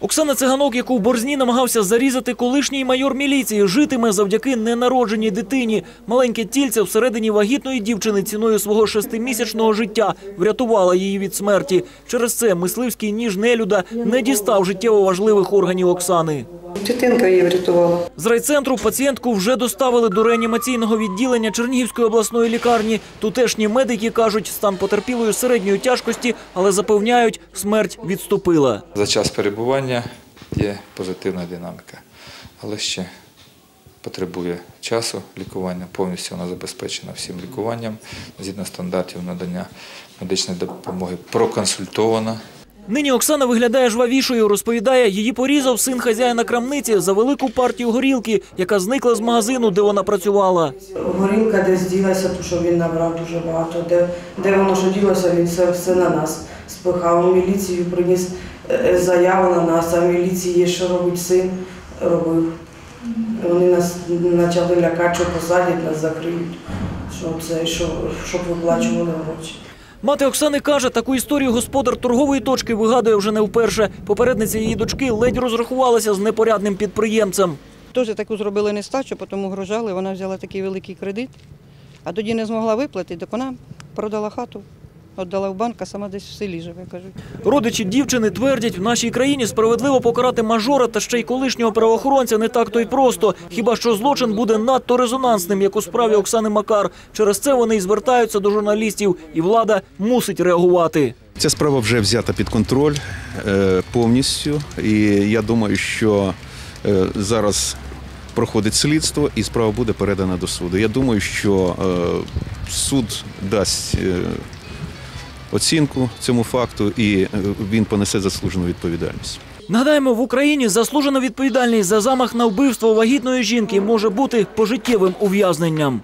Оксана Циганок, яку в Борзні намагався зарізати колишній майор міліції, житиме завдяки ненародженій дитині. Маленьке тільце всередині вагітної дівчини ціною свого шестимісячного життя врятувала її від смерті. Через це мисливський ніж нелюда не дістав життєво важливих органів Оксани. Дитинка її врятувала. З райцентру пацієнтку вже доставили до реанімаційного відділення Чернігівської обласної лікарні. Тутешні медики кажуть, стан потерпілої середньої тяжкості, але запевняють, смерть відступила. За час перебування є позитивна динаміка, але ще потребує часу лікування. Повністю вона забезпечена всім лікуванням згідно стандартів надання медичної допомоги, проконсультована. Нині Оксана виглядає жвавішою. Розповідає, її порізав син хазяїна крамниці за велику партію горілки, яка зникла з магазину, де вона працювала. Горілка десь ділася, ту, що він набрав дуже багато. Де, де воно що ділося, він все, все на нас спихав. Міліцію приніс е, заяву на нас, а міліції, що робить син, робив. Вони нас почали лякати, що посадять, нас закриють, що це, що, щоб виплачували гроші. Мати Оксани каже, таку історію господар торгової точки вигадує вже не вперше. Попередниця її дочки ледь розрахувалася з непорядним підприємцем. Теж таку зробили нестачу, тому грожали. Вона взяла такий великий кредит, а тоді не змогла виплатити, так вона продала хату, віддала в банк, а сама десь в селі живе, кажуть. Родичі дівчини твердять, в нашій країні справедливо покарати мажора та ще й колишнього правоохоронця не так то й просто. Хіба що злочин буде надто резонансним, як у справі Оксани Макар. Через це вони й звертаються до журналістів, і влада мусить реагувати. Ця справа вже взята під контроль е, повністю, і я думаю, що е, зараз проходить слідство і справа буде передана до суду. Я думаю, що е, суд дасть е, оцінку цьому факту і е, він понесе заслужену відповідальність. Нагадаємо, в Україні заслужена відповідальність за замах на вбивство вагітної жінки може бути пожиттєвим ув'язненням.